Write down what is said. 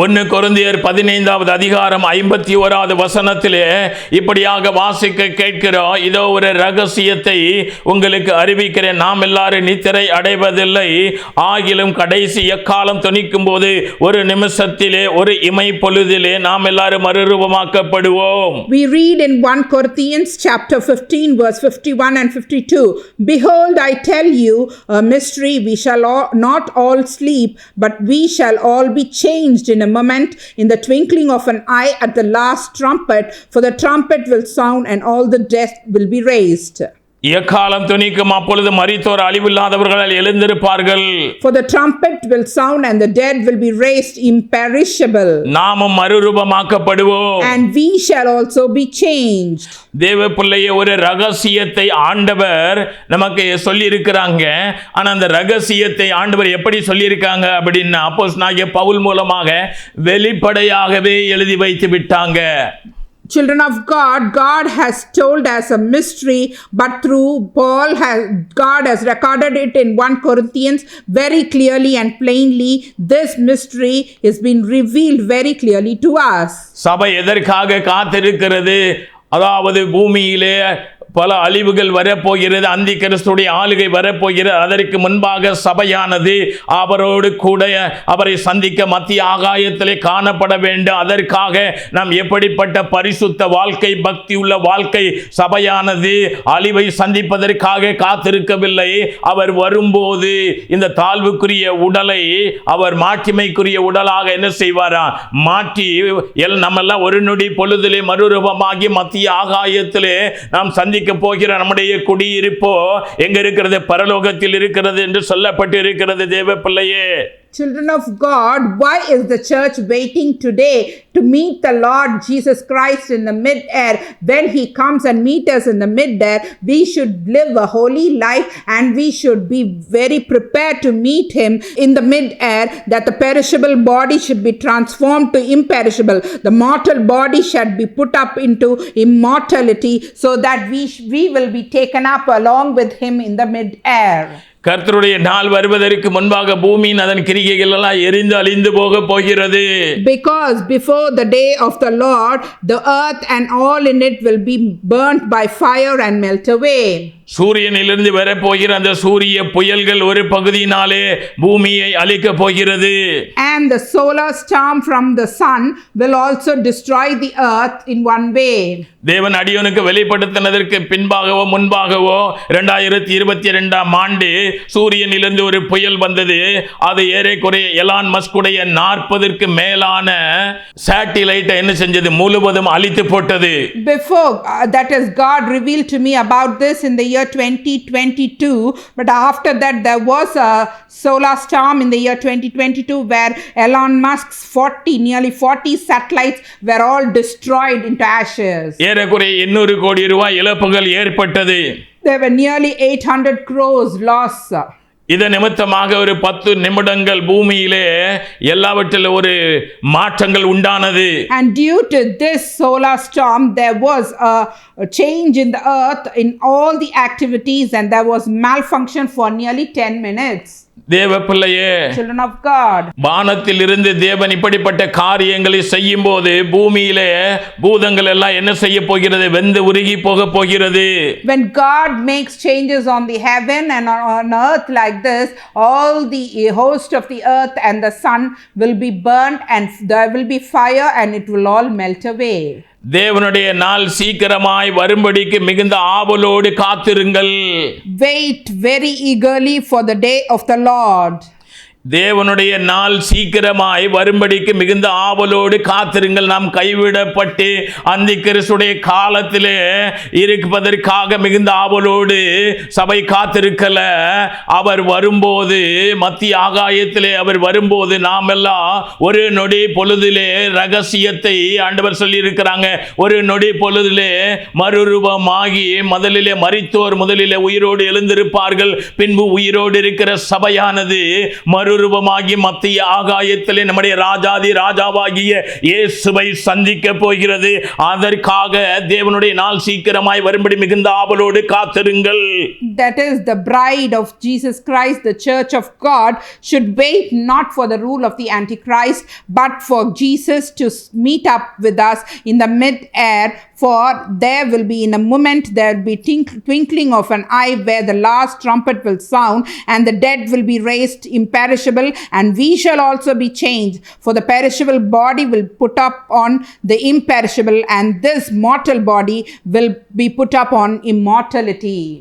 ஒன்னு குருந்தியர் பதினைந்தாவது அதிகாரம் ஐம்பத்தி ஓராவது வசனத்திலே இப்படியாக வாசிக்க கேட்கிறோம். இதோ ஒரு ரகசியத்தை உங்களுக்கு அறிவிக்கிறேன். நாம் எல்லாரும் நித்திரை அடைவதில்லை. ஆகிலும் கடைசி எக்காலம் துணிக்கும் போது ஒரு நிமிஷத்திலே ஒரு இமை பொழுதிலே நாம் எல்லாரும் மறுரூபமாக்கப்படுவோம். We read in 1 Corinthians chapter 15 verse 51 and 52 Behold I tell you a mystery. We shall all, not all sleep but we shall all be changed in a moment in the twinkling of an eye at the last trumpet for the trumpet will sound and all the dead will be raised எக்காலம் துணிக்கும் அப்பொழுது மரித்தோர் அழிவில்லாதவர்கள் எழுந்திருப்பார்கள். For the trumpet will sound and the dead will be raised imperishable. நாமும் மறுரூபமாக்கப்படுவோம். And we shall also be changed. தேவ பிள்ளைய ஒரு ரகசியத்தை ஆண்டவர் நமக்கு சொல்லி இருக்கிறாங்க ஆனா அந்த ரகசியத்தை ஆண்டவர் எப்படி சொல்லியிருக்காங்க அப்படின்னா அப்போஸ் நாகிய பவுல் மூலமாக வெளிப்படையாகவே எழுதி வைத்து விட்டாங்க. children of god god has told us a mystery but through paul has god has recorded it in 1 corinthians very clearly and plainly this mystery has been revealed very clearly to us சபை எதற்காக காத்திருக்கிறது அதாவது பூமியிலே பல அழிவுகள் வரப்போகிறது. அந்தி கிறிஸ்துடைய ஆளுகை வரப்போகிறது. அதற்கு முன்பாக சபையானது அவரோடு கூட அவரை சந்திக்க மத்திய ஆகாயத்திலே காணப்பட வேண்டும். அதற்காக நாம் எப்படிப்பட்ட பரிசுத்த வாழ்க்கை பக்தி உள்ள வாழ்க்கை சபையானது அழிவை சந்திப்பதற்காக காத்திருக்கவில்லை. அவர் வரும்போது இந்த தாழ்வுக்குரிய உடலை அவர் மாட்சிமைக்குரிய உடலாக என்ன செய்வாரா? மாற்றி எல் நம்மெல்லாம் ஒரு நொடி பொழுதிலே மறுரூபமாகி மத்திய ஆகாயத்திலே நாம் சந்திக்க போகிற நம்முடைய குடியிருப்போ எங்க இருக்கிறது? பரலோகத்தில் இருக்கிறது என்று சொல்லப்பட்டு இருக்கிறது தேவ பிள்ளையே Children of God, why is the church waiting today to meet the Lord Jesus Christ in the mid-air? When He comes and meet us in the mid-air, we should live a holy life and we should be very prepared to meet Him in the mid-air that the perishable body should be transformed to imperishable. The mortal body should be put up into immortality so that we, we will be taken up along with Him in the mid-air. கர்த்தருடைய நாள் வருவதற்கு முன்பாக பூமியின் அதன் கிரிகைகள் எல்லாம் எரிந்து அழிந்து போக போகிறது Because before the day of the Lord, the earth and all in it will be burnt by fire and melt away. சூரியனிலிருந்து வரப்போகிற அந்த சூரிய புயல்கள் ஒரு பகுதியினாலே பூமியை அழிக்க போகிறது. And the solar storm from the sun will also destroy the earth in one way. தேவன் அடியோனுக்கு வெளிப்படுத்தினதற்கு பின்பாகவோ முன்பாகவோ இரண்டாயிரத்தி இருபத்தி ரெண்டாம் ஆண்டு சூரியனிலிருந்து ஒரு புயல் வந்தது. அது ஏறக்குறைய எலான் மஸ்குடைய நாற்பதற்கு மேலான சேட்டிலைட்டை என்ன செஞ்சது? முழுவதும் அழித்து போட்டது. Before uh, that is God revealed to me about this in the year 2022 but after that there was a solar storm in the year 2022 where Elon Musk's 40 nearly 40 satellites were all destroyed into ashes. ஏறக்குறைய எண்ணூறு கோடி ரூபாய் இழப்புகள் ஏற்பட்டது There were nearly 800 crores loss. இத நிமித்தமாக ஒரு பத்து நிமிடங்கள் பூமியிலே எல்லாவற்றிலும் ஒரு மாற்றங்கள் உண்டானது And due to this solar storm, there was a, a change in the earth in all the activities, and there was malfunction for nearly 10 minutes. தேவ பிள்ளையே. வானத்தில் இருந்து தேவன் இப்படிப்பட்ட காரியங்களை செய்யும் போது பூமியிலே பூதங்கள் எல்லாம் என்ன செய்ய போகிறது வெந்து உருகி போக போகிறது When God makes changes on the heaven and on earth like this, all the host of the earth and the sun will be burnt, and there will be fire, and it will all melt away. தேவனுடைய நாள் சீக்கிரமாய் வரும்படிக்கு மிகுந்த ஆவலோடு காத்திருங்கள். Wait very eagerly for the day of the lord தேவனுடைய நாள் சீக்கிரமாய் வரும்படிக்கு மிகுந்த ஆவலோடு காத்திருங்கள். நாம் கைவிடப்பட்டு அந்த கிறிஸ்துடைய காலத்திலே இருப்பதற்காக மிகுந்த ஆவலோடு சபை காத்திருக்கல. அவர் வரும்போது மத்திய ஆகாயத்திலே அவர் வரும்போது நாம் எல்லாம் ஒரு நொடி பொழுதிலே ரகசியத்தை ஆண்டவர் சொல்லி இருக்கிறாங்க ஒரு நொடி பொழுதிலே மறுரூபமாகி முதலிலே மறித்தோர் முதலிலே உயிரோடு எழுந்திருப்பார்கள். பின்பு உயிரோடு இருக்கிற சபையானது மறுரூபமாகி மத்திய ஆகாயத்திலே நம்முடைய ராஜாதி ராஜாவாகிய இயேசுவை சந்திக்க போகிறது அதற்காக தேவனுடைய நாள் சீக்கிரமாய் வரும்படி மிகுந்த ஆவலோடு காத்திருங்கள் that is the bride of Jesus Christ, the church of God, should wait not for the rule of the Antichrist, but for Jesus to s- meet up with us in the mid-air. For there will be, in a moment, there will be tink- twinkling of an eye where the last trumpet will sound, and the dead will be raised imperishable, and we shall also be changed. For the perishable body will put up on the imperishable, and this mortal body will be put up on immortality.